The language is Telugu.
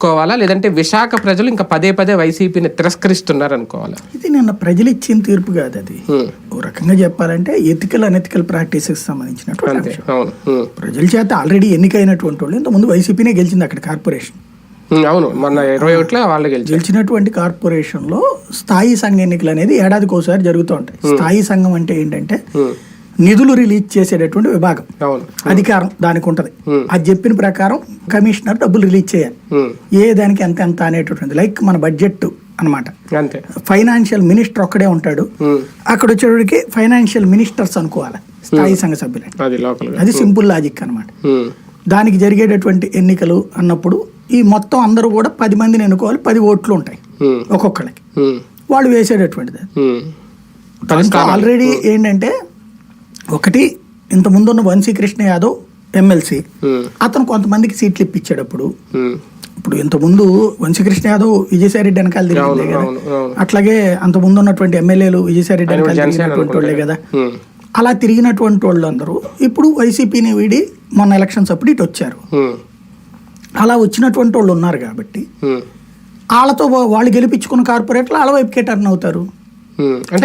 అనుకోవాలా లేదంటే విశాఖ ప్రజలు ఇంకా పదే పదే వైసీపీని తిరస్కరిస్తున్నారు అనుకోవాలా? ఇది నిన్న ప్రజలు ఇచ్చిన తీర్పు కాదు అది. ఓ రకంగా చెప్పాలంటే ఎథికల్ అనెథికల్ ప్రాక్టీసెస్ సంబంధించినటువంటి ప్రజల చేత ఆల్రెడీ ఎన్నికైనటువంటి వాళ్ళు ఇంతకుముందు వైసీపీనే గెలిచింది అక్కడ కార్పొరేషన్. అవును. మొన్న ఇరవై ఒకటిలో వాళ్ళు గెలిచారు. గెలిచినటువంటి కార్పొరేషన్లో స్థాయి సంఘ ఎన్నికలు అనేది ఏడాదికి ఒకసారి జరుగుతూ ఉంటాయి. స్థాయి సంఘం అంటే ఏంటంటే నిధులు రిలీజ్ చేసేటటువంటి విభాగం. అధికారం దానికి ఉంటది. అది చెప్పిన ప్రకారం కమిషనర్ డబ్బులు రిలీజ్ చేయాలి. ఏ దానికి ఎంత ఎంత అనేటటువంటి లైక్ మన బడ్జెట్ అన్నమాట. అంతే. ఫైనాన్షియల్ మినిస్టర్ ఒక్కడే ఉంటాడు. అక్కడ వచ్చేటికి ఫైనాన్షియల్ మినిస్టర్స్ అనుకోవాలి. స్థాయి సంఘ సభ్యులు అది సింపుల్ లాజిక్ అన్నమాట. ఉమ్, దానికి జరిగేటటువంటి ఎన్నికలు అన్నప్పుడు ఈ మొత్తం అందరూ కూడా పది మందిని ఎన్నుకోవాలి. పది ఓట్లు ఉంటాయి ఒక్కొక్కళ్ళకి. వాళ్ళు వేసేటటువంటిది. ఆల్రెడీ ఏంటంటే ఒకటి ఇంత ముందున్న వంశీకృష్ణ యాదవ్ ఎమ్మెల్సీ. అతను కొంతమందికి సీట్లు ఇప్పించేటప్పుడు ఇప్పుడు ఇంత ముందు వంశీకృష్ణ యాదవ్ విజయసాయి రెడ్డి వెనకాల తిరిగిందే కదా. అవును అవును. అట్లాగే అంత ముందు ఉన్నటువంటి ఎమ్మెల్యేలు విజయసాయి రెడ్డి ఆయన వెనకాల తిరిగినటువంటి వాళ్ళే కదా. అలా తిరిగినటువంటి వాళ్ళు అందరూ ఇప్పుడు వైసీపీని వీడి మొన్న ఎలక్షన్స్ అప్పుడు ఇటు వచ్చారు. అలా వచ్చినటువంటి వాళ్ళు ఉన్నారు కాబట్టి వాళ్ళతో వాళ్ళు గెలిపించుకున్న కార్పొరేట్లు వాళ్ళ వైపుకే టర్న్ అవుతారు. అంటే